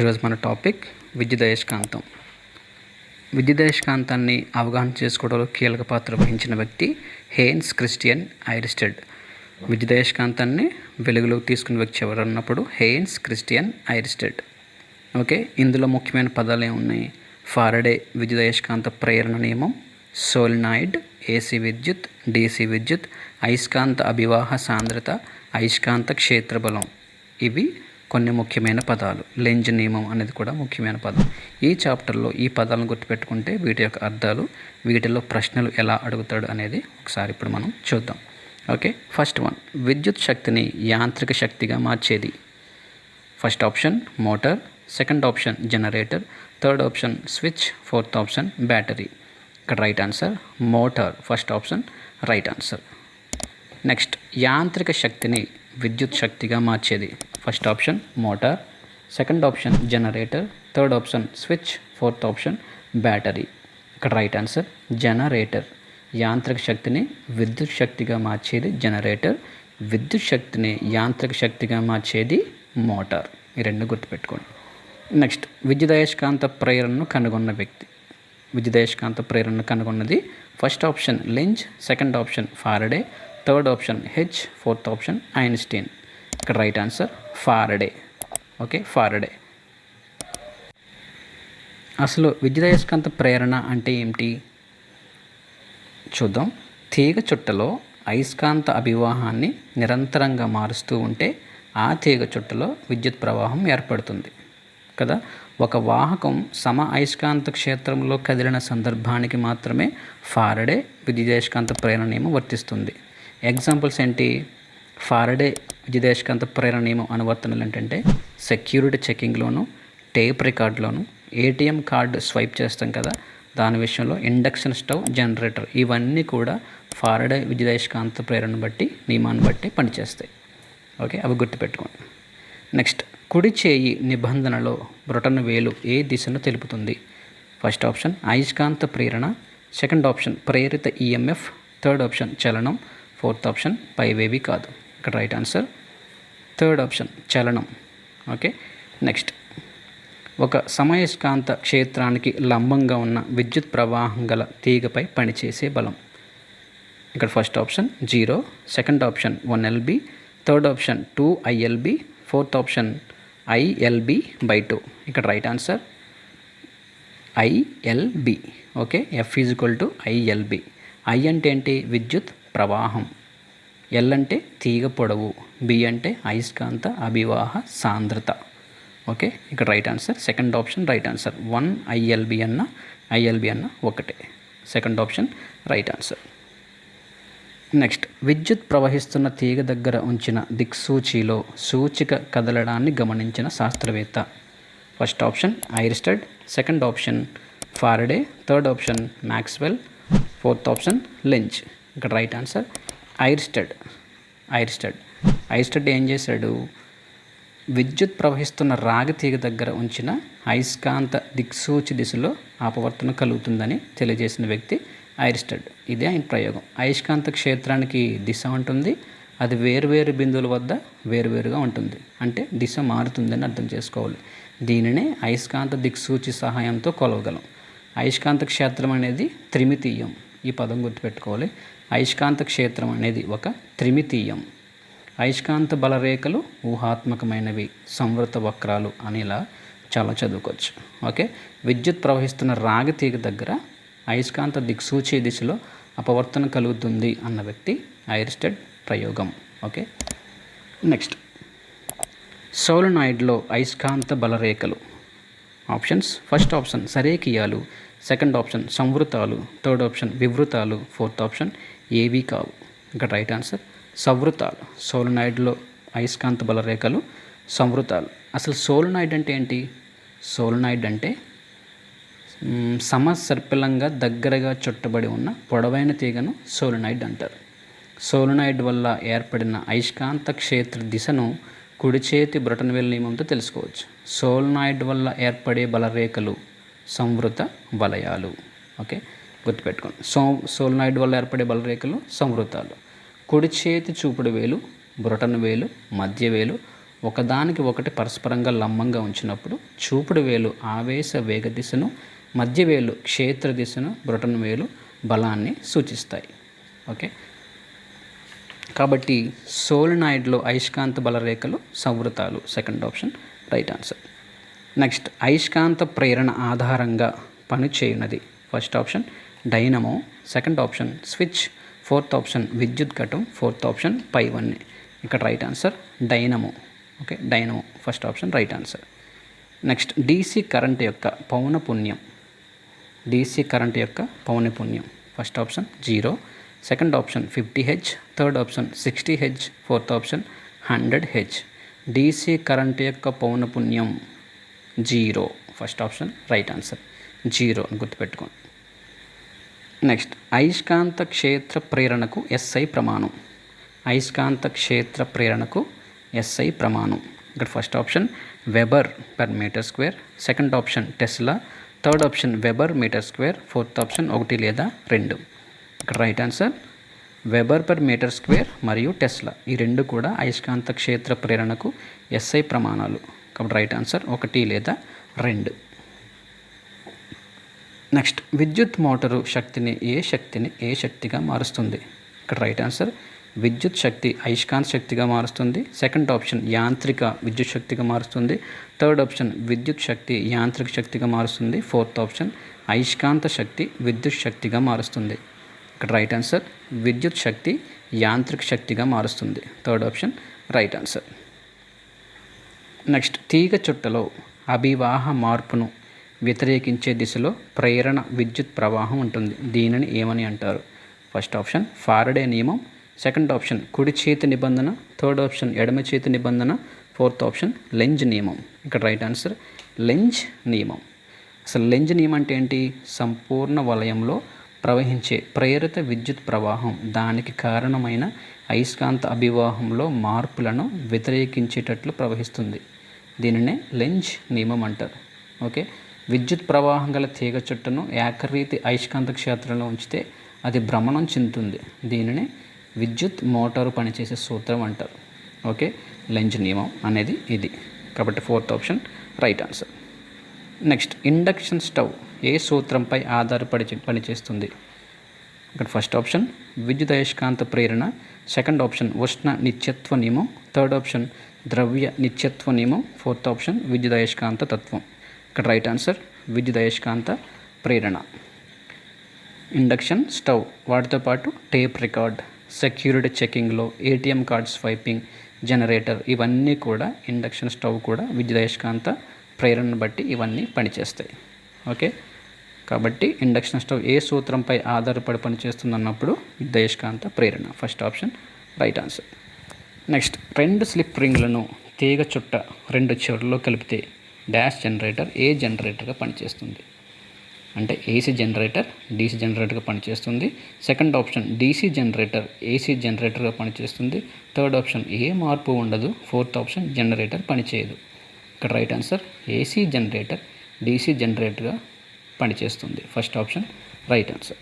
ఈరోజు మన టాపిక్ విద్యుదయస్కాంతం. విద్యుదయస్కాంతాన్ని అవగాహన చేసుకోవడంలో కీలక పాత్ర వహించిన వ్యక్తి హేన్స్ క్రిస్టియన్ ఐరిస్టెడ్. విద్యుదయస్కాంతాన్ని వెలుగులోకి తీసుకున్న వ్యక్తి ఎవరన్నప్పుడు హేన్స్ క్రిస్టియన్ ఐరిస్టెడ్. ఓకే ఇందులో ముఖ్యమైన పదాలు ఏమున్నాయి? ఫారడే విద్యుదయస్కాంత ప్రేరణ నియమం సోలినాయిడ్ ఏసీ విద్యుత్ డీసీ విద్యుత్ అయస్కాంత అభివాహ సాంద్రత అయస్కాంత క్షేత్ర బలం ఇవి కొన్ని ముఖ్యమైన పదాలు. లెంజ్ నియమం అనేది కూడా ముఖ్యమైన పదం. ఈ చాప్టర్లో ఈ పదాలను గుర్తుపెట్టుకుంటే వీటి యొక్క అర్థాలు వీటిలో ప్రశ్నలు ఎలా అడుగుతాడు అనేది ఒకసారి ఇప్పుడు మనం చూద్దాం. Okay first one. విద్యుత్ శక్తిని యాంత్రిక శక్తిగా మార్చేది. First option motor. Second option generator. Third option switch. Fourth option battery. ఇక్కడ right answer motor. First option right answer. Next యాంత్రిక శక్తిని విద్యుత్ శక్తిగా మార్చేది. First option motor second option generator third option switch fourth option battery. ఇక్కడ right answer generator. యాంత్రిక శక్తిని విద్యుత్ శక్తిగా మార్చేది జనరేటర్ విద్యుత్ శక్తిని యాంత్రిక శక్తిగా మార్చేది మోటార్. ఈ రెండు గుర్తుపెట్టుకోండి. నెక్స్ట్ విద్యుదయస్కాంత ప్రేరణను కనుగొన్న వ్యక్తి. విద్యుదయస్కాంత ప్రేరణను కనుగొన్నది first option Lenz second option Faraday third option H fourth option Einstein. ఇక్కడ right answer Faraday okay Faraday అసలు విద్యుదయస్కాంత ప్రేరణ అంటే ఏమిటి? చూద్దాం. తీగ చుట్టలో అయస్కాంత అభివాహాన్ని నిరంతరంగా మారుస్తూ ఉంటే ఆ తీగ చుట్టలో విద్యుత్ ప్రవాహం ఏర్పడుతుంది కదా? ఒక వాహకం సమ అయస్కాంత క్షేత్రంలో కదిలిన సందర్భానికి మాత్రమే ఫారడే విద్యుదయస్కాంత ప్రేరణ నియమం వర్తిస్తుంది. ఎగ్జాంపుల్స్ ఏంటి? ఫారడే విద్యుదయస్కాంత ప్రేరణ నియమం అనువర్తనలు ఏంటంటే సెక్యూరిటీ చెకింగ్లోను టేప్ రికార్డ్లోను ఏటీఎం కార్డు స్వైప్ చేస్తాం కదా దాని విషయంలో ఇండక్షన్ స్టవ్ జనరేటర్ ఇవన్నీ కూడా ఫారడే విద్యుదయస్కాంత ప్రేరణ బట్టి నియమాన్ని బట్టి పనిచేస్తాయి. ఓకే? అవి గుర్తుపెట్టుకోండి. నెక్స్ట్ కుడి చేయి నిబంధనలో బ్రొటన్ వేలు ఏ దిశను తెలుపుతుంది? ఫస్ట్ ఆప్షన్ అయస్కాంత ప్రేరణ. సెకండ్ ఆప్షన్ ప్రేరిత ఈఎంఎఫ్ థర్డ్ ఆప్షన్ చలనం. ఫోర్త్ ఆప్షన్ పైవేవి కాదు. ఇక్కడ రైట్ ఆన్సర్ థర్డ్ ఆప్షన్ చలనం. ఓకే నెక్స్ట్ ఒక సమయస్కాంత క్షేత్రానికి లంబంగా ఉన్న విద్యుత్ ప్రవాహం గల తీగపై పనిచేసే బలం. ఇక్కడ first option zero second option one LB third option two ILB fourth option ILB by two ఇక్కడ right answer ILB okay F equal to ILB I అంటే ఏంటి? విద్యుత్ ప్రవాహం. ఎల్ అంటే తీగ పొడవు బి అంటే అయస్కాంత అభివాహ సాంద్రత. ఓకే? ఇక్కడ right answer. Second option right answer. One ILB అన్న ఐఎల్బి అన్న ఒకటే. Second option right answer. Next విద్యుత్ ప్రవహిస్తున్న తీగ దగ్గర ఉంచిన దిక్సూచిలో సూచిక కదలడాన్ని గమనించిన శాస్త్రవేత్త. First option Oersted. Second option Faraday. Third option Maxwell fourth option Lenz. ఇక్కడ రైట్ ఆన్సర్ ఐరిస్టడ్. ఐరిస్టడ్. ఐరిస్టడ్ ఏం చేశాడు? విద్యుత్ ప్రవహిస్తున్న రాగతీగ దగ్గర ఉంచిన అయస్కాంత దిక్సూచి దిశలో అపవర్తనం కలుగుతుందని తెలియజేసిన వ్యక్తి ఐరిస్టడ్. ఇదే ఆయన ప్రయోగం. అయస్కాంత క్షేత్రానికి దిశ ఉంటుంది. అది వేరువేరు బిందువుల వద్ద వేరువేరుగా ఉంటుంది. అంటే దిశ మారుతుందని అర్థం చేసుకోవాలి. దీనినే అయస్కాంత దిక్సూచి సహాయంతో కొలవగలం. అయస్కాంత క్షేత్రం అనేది త్రిమితీయం. ఈ పదం గుర్తుపెట్టుకోవాలి. అయస్కాంత క్షేత్రం అనేది ఒక త్రిమితీయం. అయస్కాంత బలరేఖలు ఊహాత్మకమైనవి సంవృత వక్రాలు అనేలా చాలా చదువుకోవచ్చు. ఓకే? విద్యుత్ ప్రవహిస్తున్న రాగతీగ దగ్గర అయస్కాంత దిక్సూచి దిశలో అపవర్తన కలుగుతుంది అన్న వ్యక్తి ఐరిస్టెడ్ ప్రయోగం. ఓకే? నెక్స్ట్. సోలనాయిడ్లో అయస్కాంత బలరేఖలు. ఆప్షన్స్. ఫస్ట్ ఆప్షన్ సరేకియాలు. సెకండ్ ఆప్షన్ సంవృతాలు. థర్డ్ ఆప్షన్ వివృతాలు. ఫోర్త్ ఆప్షన్ ఏవి కావు. ఇక్కడ రైట్ ఆన్సర్ సవృతాలు. సోలనాయిడ్లో అయస్కాంత బలరేఖలు సంవృతాలు. అసలు సోలనాయిడ్ అంటే ఏంటి? సోలనాయిడ్ అంటే సమసర్పిలంగా దగ్గరగా చుట్టబడి ఉన్న పొడవైన తీగను సోలనాయిడ్ అంటారు. సోలనాయిడ్ వల్ల ఏర్పడిన అయస్కాంత క్షేత్ర దిశను కుడి చేతి బ్రొటనవేల్ నియమంతో తెలుసుకోవచ్చు. సోల్నాయిడ్ వల్ల ఏర్పడే బలరేఖలు సంవృత వలయాలు. ఓకే? గుర్తుపెట్టుకోండి. సో సోల్నాయిడ్ వల్ల ఏర్పడే బలరేఖలు సంవృతాలు. కుడి చేతి చూపుడు వేలు బ్రొటన వేలు మధ్య వేలు ఒకదానికి ఒకటి పరస్పరంగా లంబంగా ఉంచినప్పుడు చూపుడు వేలు ఆవేశ వేగ దిశను మధ్య వేలు క్షేత్ర దిశను బ్రొటన్ వేలు బలాన్ని సూచిస్తాయి. ఓకే? కాబట్టి సోలినాయిడ్లో అయస్కాంత బలరేఖలు సంవృతాలు. Second option right answer. Next అయస్కాంత ప్రేరణ ఆధారంగా పనిచేయునది first option dynamo. Second option switch. Fourth option విద్యుత్ ఘటం. ఫోర్త్ ఆప్షన్ పైవన్నీ. ఇక్కడ right answer dynamo. Okay dynamo. First option right answer. Next DC current యొక్క పౌనపుణ్యం డీసీ కరెంట్ యొక్క పౌనపుణ్యం first option zero. Second option fifty H third option sixty H fourth option hundred H. DC current యొక్క పౌనపుణ్యం zero. First option right answer zero అని గుర్తుపెట్టుకోండి. Next అయస్కాంత క్షేత్ర ప్రేరణకు SI ప్రమాణం. అయస్కాంత క్షేత్ర ప్రేరణకు ఎస్ఐ ప్రమాణం. ఇక్కడ first option weber per metre square second option tesla third option weber metre square fourth option ఒకటి లేదా రెండు. ఇక్కడ right answer weber per metre square మరియు టెస్లా ఈ రెండు కూడా అయస్కాంత క్షేత్ర ప్రేరణకు ఎస్ఐ ప్రమాణాలు. కాబట్టి రైట్ ఆన్సర్ ఒకటి లేదా రెండు. నెక్స్ట్ విద్యుత్ మోటారు శక్తిని ఏ శక్తిని ఏ శక్తిగా మారుస్తుంది? ఇక్కడ రైట్ ఆన్సర్ విద్యుత్ శక్తి అయస్కాంత శక్తిగా మారుస్తుంది. సెకండ్ ఆప్షన్ యాంత్రిక విద్యుత్ శక్తిగా మారుస్తుంది. థర్డ్ ఆప్షన్ విద్యుత్ శక్తి యాంత్రిక శక్తిగా మారుస్తుంది. ఫోర్త్ ఆప్షన్ అయస్కాంత శక్తి విద్యుత్ శక్తిగా మారుస్తుంది. ఇక్కడ రైట్ ఆన్సర్ విద్యుత్ శక్తి యాంత్రిక శక్తిగా మారుస్తుంది. Third option right answer next తీగ చుట్టలో అభివాహ మార్పును వ్యతిరేకించే దిశలో ప్రేరణ విద్యుత్ ప్రవాహం ఉంటుంది. దీనిని ఏమని అంటారు? ఫస్ట్ ఆప్షన్ ఫారడే నియమం. సెకండ్ ఆప్షన్ కుడి చేతి నిబంధన. థర్డ్ ఆప్షన్ ఎడమ చేతి నిబంధన. ఫోర్త్ ఆప్షన్ లెంజ్ నియమం. ఇక్కడ రైట్ ఆన్సర్ లెంజ్ నియమం. అసలు లెంజ్ నియమం అంటే ఏంటి? సంపూర్ణ వలయంలో ప్రవహించే ప్రేరిత విద్యుత్ ప్రవాహం దానికి కారణమైన అయస్కాంత అభివాహంలో మార్పులను వ్యతిరేకించేటట్లు ప్రవహిస్తుంది. దీనినే లెంజ్ నియమం అంటారు. ఓకే? విద్యుత్ ప్రవాహం గల తీగ చుట్టను ఏకరీతి అయస్కాంత క్షేత్రంలో ఉంచితే అది భ్రమణం చెందుతుంది. దీనిని విద్యుత్ మోటారు పనిచేసే సూత్రం అంటారు. ఓకే? లెంజ్ నియమం అనేది ఇది. కాబట్టి fourth option right answer. Next induction stove. ఏ సూత్రంపై ఆధారపడి పనిచేస్తుంది? ఇక్కడ ఫస్ట్ ఆప్షన్ విద్యుత్ అయస్కాంత ప్రేరణ. సెకండ్ ఆప్షన్ ఉష్ణ నిత్యత్వ నియమం. థర్డ్ ఆప్షన్ ద్రవ్య నిత్యత్వ నియమం. ఫోర్త్ ఆప్షన్ విద్యుత్ అయస్కాంత తత్వం. ఇక్కడ రైట్ ఆన్సర్ విద్యుత్ అయస్కాంత ప్రేరణ. ఇండక్షన్ స్టవ్ వాటితో పాటు టేప్ రికార్డ్ సెక్యూరిటీ చెకింగ్లో ఏటీఎం కార్డ్ స్వైపింగ్ జనరేటర్ ఇవన్నీ కూడా ఇండక్షన్ స్టవ్ కూడా విద్యుదయస్కాంత ప్రేరణను బట్టి ఇవన్నీ పనిచేస్తాయి. ఓకే కాబట్టి ఇండక్షన్ స్టవ్ ఏ సూత్రంపై ఆధారపడి పనిచేస్తుంది అన్నప్పుడు విద్యుదయస్కాంత ప్రేరణ. First option right answer next రెండు స్లిప్ రింగ్లను తీగ చుట్ట రెండు చివరిలో కలిపితే డాష్ జనరేటర్ ఏ జనరేటర్గా పనిచేస్తుంది? అంటే ఏసీ జనరేటర్ డీసీ జనరేటర్గా పనిచేస్తుంది. Second option DC generator AC జనరేటర్గా పనిచేస్తుంది. థర్డ్ ఆప్షన్ ఏ మార్పు ఉండదు. ఫోర్త్ ఆప్షన్ జనరేటర్ పనిచేయదు. ఇక్కడ right answer AC generator DC జనరేటర్గా పనిచేస్తుంది. First option right answer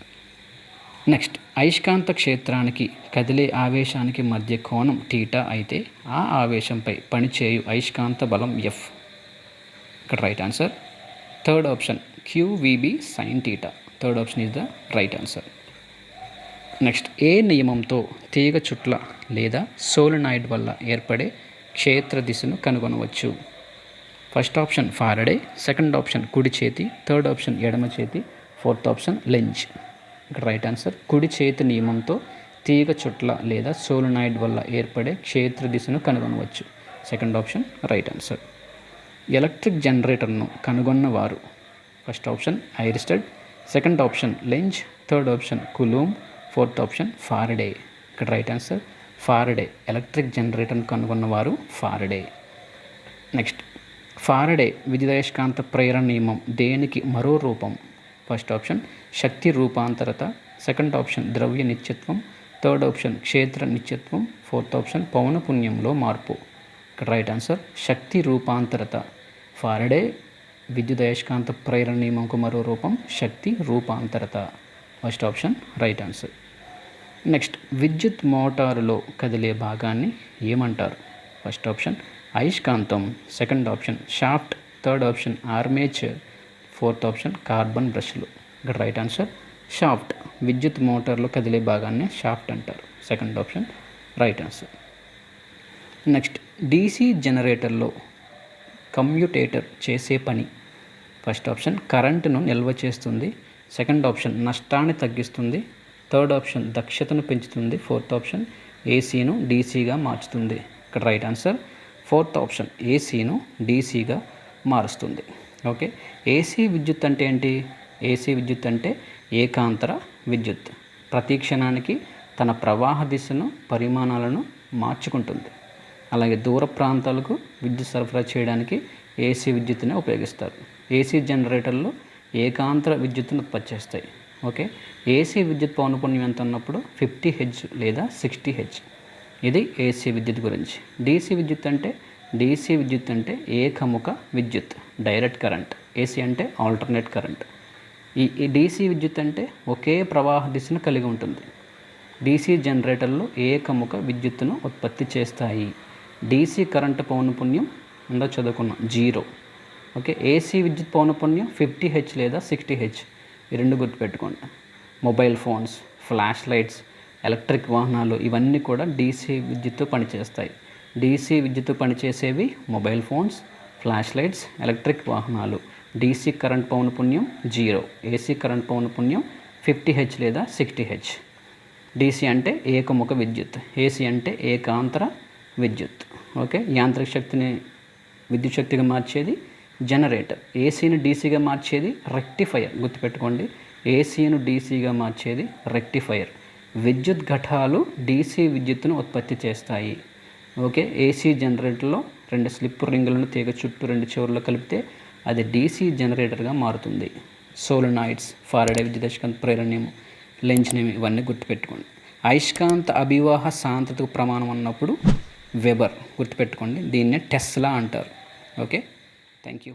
next అయస్కాంత క్షేత్రానికి కదిలే ఆవేశానికి మధ్య కోణం టీటా అయితే ఆ ఆవేశంపై పనిచేయు అయస్కాంత బలం ఎఫ్ ఇక్కడ right answer third option QVB sine theta third option is the right answer next ఏ నియమంతో తీగ చుట్ల లేదా సోలినాయిడ్ వల్ల ఏర్పడే క్షేత్ర దిశను కనుగొనవచ్చు? First option Faraday second option కుడి చేతి థర్డ్ ఆప్షన్ ఎడమ చేతి ఫోర్త్ ఆప్షన్ లెంజ్. ఇక్కడ రైట్ ఆన్సర్ కుడి చేతి నియమంతో తీగ చుట్ల లేదా సోలనాయిడ్ వల్ల ఏర్పడే క్షేత్ర దిశను కనుగొనవచ్చు. Second option right answer. Electric జనరేటర్ను కనుగొన్నవారు. First option Oersted. Second option Lenz. Third option Coulomb. Fourth option Faraday. ఇక్కడ రైట్ ఆన్సర్ ఫారడే. ఎలక్ట్రిక్ జనరేటర్ను కనుగొన్నవారు ఫారడే. నెక్స్ట్ ఫారడే విద్యుదయస్కాంత ప్రేరణ నియమం దేనికి మరో రూపం? ఫస్ట్ ఆప్షన్ శక్తి రూపాంతరత. సెకండ్ ఆప్షన్ ద్రవ్య నిత్యత్వం. థర్డ్ ఆప్షన్ క్షేత్ర నిత్యత్వం. ఫోర్త్ ఆప్షన్ పౌనపుణ్యంలో మార్పు. ఇక్కడ రైట్ ఆన్సర్ శక్తి రూపాంతరత. ఫారడే విద్యుదయస్కాంత ప్రేరణ నియమంకు మరో రూపం శక్తి రూపాంతరత. First option right answer. Next విద్యుత్ మోటారులో కదిలే భాగాన్ని ఏమంటారు? ఫస్ట్ ఆప్షన్ అయస్కాంతం second option shaft third option armature fourth option carbon బ్రష్లు. ఇక్కడ రైట్ ఆన్సర్ షాఫ్ట్. విద్యుత్ మోటార్లో కదిలే భాగాన్ని షాఫ్ట్ అంటారు. Second option right answer. Next DC జనరేటర్లో commutator చేసే పని. ఫస్ట్ ఆప్షన్ కరెంటును నిల్వ చేస్తుంది. సెకండ్ ఆప్షన్ నష్టాన్ని తగ్గిస్తుంది. థర్డ్ ఆప్షన్ దక్షతను పెంచుతుంది. ఫోర్త్ ఆప్షన్ ఏసీను డీసీగా మార్చుతుంది. ఇక్కడ రైట్ ఆన్సర్ ఫోర్త్ ఆప్షన్ ఏసీను డీసీగా మారుస్తుంది. ఓకే? ఏసీ విద్యుత్ అంటే ఏంటి? ఏసీ విద్యుత్ అంటే ఏకాంతర విద్యుత్. ప్రతి క్షణానికి తన ప్రవాహ దిశను పరిమాణాలను మార్చుకుంటుంది. అలాగే దూర ప్రాంతాలకు విద్యుత్ సరఫరా చేయడానికి ఏసీ విద్యుత్తునే ఉపయోగిస్తారు. ఏసీ జనరేటర్లు ఏకాంతర విద్యుత్తును ఉత్పత్తి చేస్తాయి. ఓకే? ఏసీ విద్యుత్ పౌనపుణ్యం ఎంత ఉన్నప్పుడు? ఫిఫ్టీ హెచ్ లేదా సిక్స్టీ హెచ్. ఇది ఏసీ విద్యుత్ గురించి. డీసీ విద్యుత్ అంటే డీసీ విద్యుత్ అంటే ఏకముఖ విద్యుత్ డైరెక్ట్ కరెంట్. ఏసీ అంటే ఆల్టర్నేట్ కరెంట్. ఈ ఈ డీసీ విద్యుత్ అంటే ఒకే ప్రవాహ దిశను కలిగి ఉంటుంది. డీసీ జనరేటర్లు ఏకముఖ విద్యుత్తును ఉత్పత్తి చేస్తాయి. డీసీ కరెంటు పౌనపుణ్యం ఉందో చదువుకున్నాం జీరో. ఓకే ఏసీ విద్యుత్ పౌనపుణ్యం ఫిఫ్టీ హెచ్ లేదా సిక్స్టీ హెచ్. ఈ రెండు గుర్తుపెట్టుకోండి. Mobile phones flash lights electric వాహనాలు ఇవన్నీ కూడా డీసీ విద్యుత్తో పనిచేస్తాయి. డీసీ విద్యుత్తో పనిచేసేవి mobile phones flash lights electric వాహనాలు. డీసీ కరెంట్ పౌనపుణ్యం జీరో. ఏసీ కరెంట్ పౌనపుణ్యం ఫిఫ్టీ హెచ్ లేదా సిక్స్టీ హెచ్. డీసీ అంటే ఏకముఖ విద్యుత్. ఏసీ అంటే ఏకాంతర విద్యుత్. ఓకే? యాంత్రిక శక్తిని విద్యుత్ శక్తిగా మార్చేది జనరేటర్. ఏసీని డీసీగా మార్చేది రెక్టిఫైయర్. గుర్తుపెట్టుకోండి. ఏసీను డీసీగా మార్చేది రెక్టిఫైయర్. విద్యుత్ ఘటాలు డీసీ విద్యుత్తును ఉత్పత్తి చేస్తాయి. ఓకే ఏసీ జనరేటర్లో రెండు స్లిప్ రింగులను తీగ చుట్టూ రెండు చివర్లో కలిపితే అది డీసీ జనరేటర్గా మారుతుంది. సోలనాయిడ్స్ ఫారడే విద్యుదయస్కాంత ప్రేరణ్యం లెంచ్ నేమ్ ఇవన్నీ గుర్తుపెట్టుకోండి. అయస్కాంత అభివాహ సాంద్రతకు ప్రమాణం అన్నప్పుడు వెబర్ గుర్తుపెట్టుకోండి. దీన్నే టెస్లా అంటారు. Okay thank you.